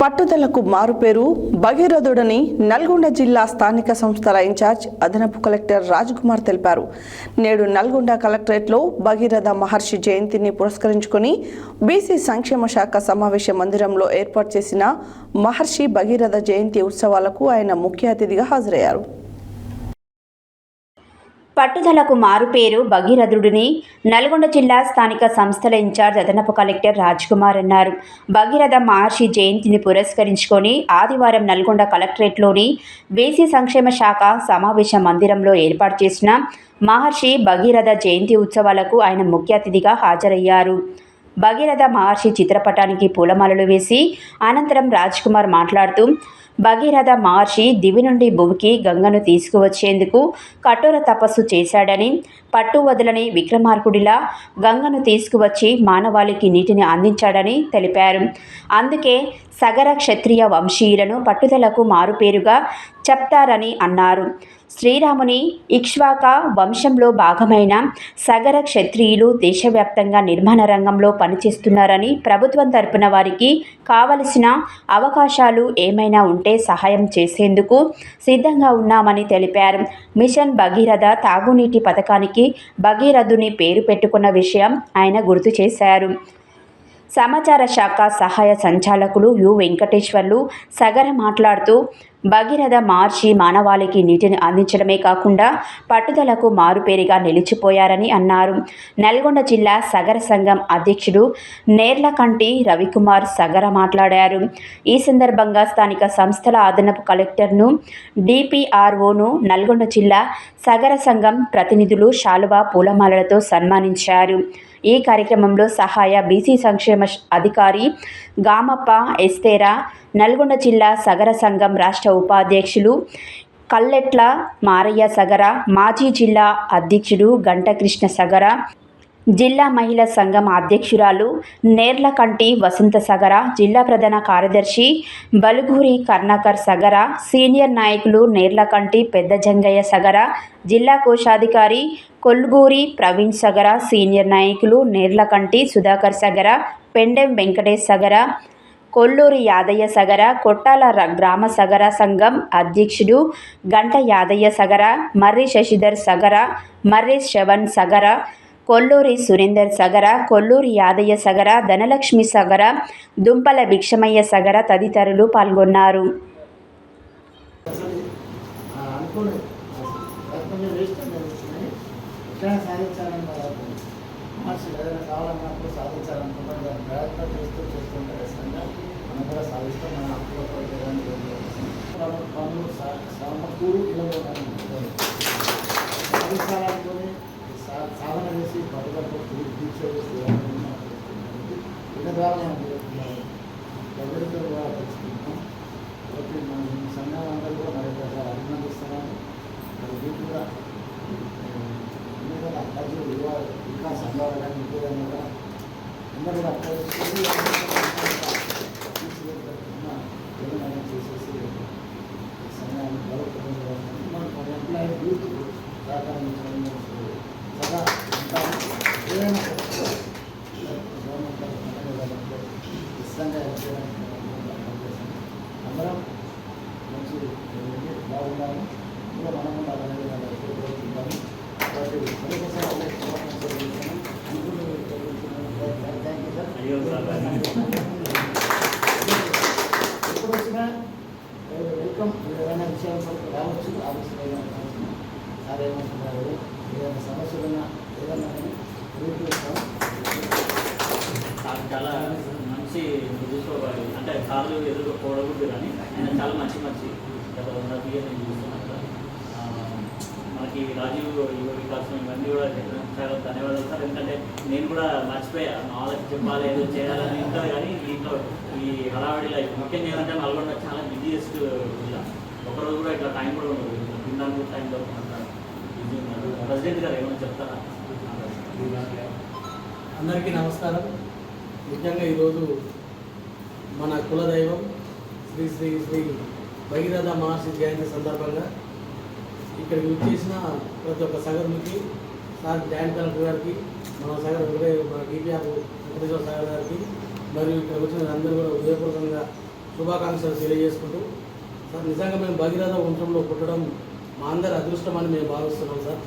పట్టుదలకు మారుపేరు భగీరథుడని నల్గొండ జిల్లా స్థానిక సంస్థల ఇన్ఛార్జ్ అదనపు కలెక్టర్ రాజ్కుమార్ తెలిపారు. నేడు నల్గొండ కలెక్టరేట్లో భగీరథ మహర్షి జయంతిని పురస్కరించుకొని బీసీ సంక్షేమ శాఖ సమావేశ మందిరంలో ఏర్పాటు చేసిన మహర్షి భగీరథ జయంతి ఉత్సవాలకు ఆయన ముఖ్య అతిథిగా హాజరయ్యారు. పట్టుదలకు మారుపేరు భగీరథుడిని నల్గొండ జిల్లా స్థానిక సంస్థల ఇన్ఛార్జ్ అదనపు కలెక్టర్ రాజ్కుమార్ అన్నారు. భగీరథ మహర్షి జయంతిని పురస్కరించుకొని ఆదివారం నల్గొండ కలెక్టరేట్లోని బీసీ సంక్షేమ శాఖ సమావేశ మందిరంలో ఏర్పాటు చేసిన మహర్షి భగీరథ జయంతి ఉత్సవాలకు ఆయన ముఖ్య అతిథిగా హాజరయ్యారు. భగీరథ మహర్షి చిత్రపటానికి పూలమాలలు వేసి అనంతరం రాజ్కుమార్ మాట్లాడుతూ భగీరథ మహర్షి దివి నుండి భూమికి గంగను తీసుకువచ్చేందుకు కఠోర తపస్సు చేశాడని పట్టు వదలని విక్రమార్కుడిలా గంగను తీసుకువచ్చి మానవాళికి నీటిని అందించాడని తెలిపారు. అందుకే సగర క్షత్రియ వంశీయులను పట్టుదలకు మారుపేరుగా చెప్తారని అన్నారు. శ్రీరాముని ఇక్ష్వాక వంశంలో భాగమైన సగర క్షత్రియులు దేశవ్యాప్తంగా నిర్మాణ రంగంలో పనిచేస్తున్నారని ప్రభుత్వం తరపున వారికి కావలసిన అవకాశాలు ఏమైనా ఉంటే సహాయం చేసేందుకు సిద్ధంగా ఉన్నామని తెలిపారు. మిషన్ భగీరథ తాగునీటి పథకానికి భగీరథుని పేరు పెట్టుకున్న విషయం ఆయన గుర్తు చేశారు. సమాచార శాఖ సహాయ సంచాలకులు యు వెంకటేశ్వర్లు సగర మాట్లాడుతూ భగీరథ మార్చి మానవాళికి నీటిని అందించడమే కాకుండా పట్టుదలకు మారుపేరుగా నిలిచిపోయారని అన్నారు. నల్గొండ జిల్లా సగర సంఘం అధ్యక్షుడు నేర్లకంటి రవికుమార్ సగర మాట్లాడారు. ఈ సందర్భంగా స్థానిక సంస్థల అదనపు కలెక్టర్ను డిపిఆర్ఓను నల్గొండ జిల్లా సగర సంఘం ప్రతినిధులు శాలువా పూలమాలలతో సన్మానించారు. ఈ కార్యక్రమంలో సహాయ బీసీ సంక్షేమ అధికారి గామప్ప ఎస్తేరా నల్గొండ జిల్లా సగర సంఘం రాష్ట్ర ఉపాధ్యక్షులు కల్లెట్ల మారయ్య సగర మాజీ జిల్లా అధ్యక్షుడు గంటకృష్ణ సగర జిల్లా మహిళా సంఘం అధ్యక్షురాలు నేర్లకంటి వసంత సగర జిల్లా ప్రధాన కార్యదర్శి బలుగూరి కర్ణాకర్ సగర సీనియర్ నాయకులు నేర్లకంటి పెద్ద జంగయ్య సగర జిల్లా కోశాధికారి కొల్గూరి ప్రవీణ్ సగర సీనియర్ నాయకులు నేర్లకంటి సుధాకర్ సగర పెండెం వెంకటేష్ సగర కొల్లూరి యాదయ్య సగర కొట్టాల ర- గ్రామ సగర సంఘం అధ్యక్షుడు గంట యాదయ్య సగర మర్రి శశిధర్ సగర మర్రి శ్రవణ్ సగర కొల్లూరి సురేందర్ సగర కొల్లూరి యాదయ్య సగర ధనలక్ష్మి సగర దుంపల భిక్షమయ్య సగర తదితరులు పాల్గొన్నారు ఆ, సాధించాలని మార్చి సాధన చేసి పట్టుదలకు దీక్ష చేసి వీళ్ళ ద్వారా మనం జరుగుతున్నాం ఎవరితో ద్వారా తెలుసుకుంటాం కాబట్టి మన ఈ అందరూ కూడా మరి ఒకసారి అభినందిస్తున్నాను మరి మీకు కూడా ఎన్నికల అభ్యర్థులు యువ ఇంకా సంఘాలు కానీ ఇంకేదైనా కూడా అందరూ కూడా అప్లై ఏదైనా చేసేసి సంఘాన్ని బలోపేతం చేయడానికి మనకు ఎంప్లాయీ యూత్ సహకారం చేయడానికి మనం పనిచేస్తాం. అందరం మంచి బాగుండాలి ఇంకా మనం కూడా అలాగే వాళ్ళ కోరుకుంటాము కాబట్టి మరొకసారి. Thank you sir. ఎప్పుడు వచ్చినా వెల్కమ్ ఏదైనా విషయాలు కొరకు రావచ్చు. రావచ్చు. సార్ ఏమంటున్నారు ఏదైనా సమస్యలు ఉన్నా ఏదైనా రివ్యూ చేస్తాం. నాకు చాలా మంచి చూసుకోవాలి. అంటే కాళ్ళు ఎదుర్కోకూడదు కానీ ఆయన చాలా మంచి మంచి గత వంద నేను చూస్తున్నాను మనకి రాజీవ్ యువ వికాసం ఇవన్నీ కూడా చాలా ధన్యవాదాలు సార్. ఎందుకంటే నేను కూడా మర్చిపోయా. మా వాళ్ళకి చెప్పాలి ఏదో చేయాలని ఉంటుంది కానీ దీంట్లో ఈ హడావిడి లైఫ్. ముఖ్యంగా ఏంటంటే నల్గొండ చాలా బిజీయెస్ట్ జిల్లా. ఒకరోజు కూడా ఇట్లా టైం కూడా ఉండదు. తినడానికి టైం దొరకకుండా ప్రెసిడెంట్ గారు ఏమైనా చెప్తారా? అందరికీ నమస్కారం. నిజంగా ఈరోజు మన కులదైవం శ్రీ శ్రీ శ్రీ భగీరథ మహర్షి జయంతి సందర్భంగా ఇక్కడికి వచ్చేసిన ప్రతి ఒక్క సగరునికి సార్ జాయింట్ కలెక్టర్ గారికి మన సగర మన డిపిఆర్ వెంకటేశ్వర సాగర్ గారికి మరియు ఇక్కడ వచ్చిన అందరూ కూడా హృదయపూర్వకంగా శుభాకాంక్షలు తెలియజేసుకుంటూ సార్ నిజంగా మేము భగీరథ వంశంలో పుట్టడం మా అందరి అదృష్టం అని మేము భావిస్తున్నాం సార్.